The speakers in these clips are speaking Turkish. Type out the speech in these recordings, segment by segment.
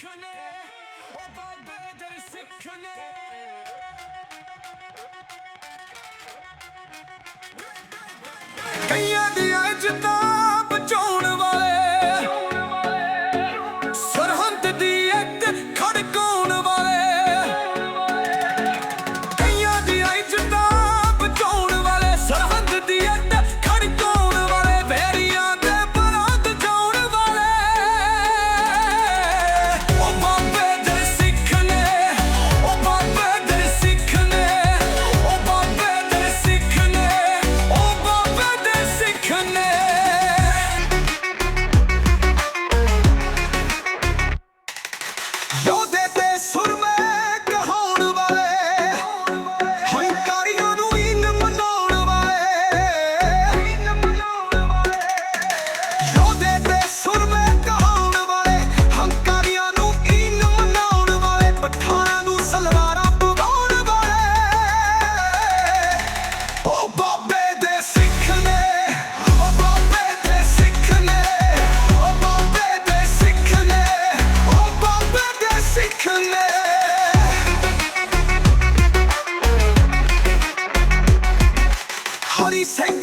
köle O darbe ederse köle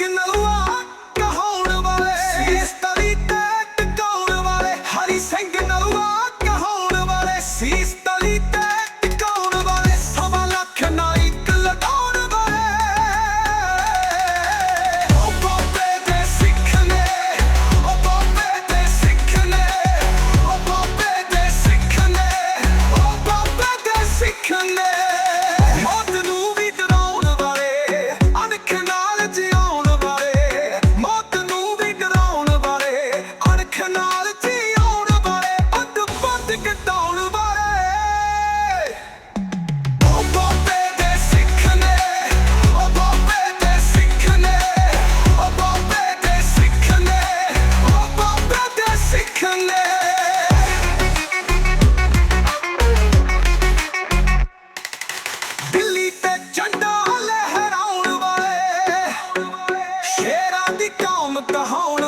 in the lock. ਕੰਮ ਕਹਾਉਣ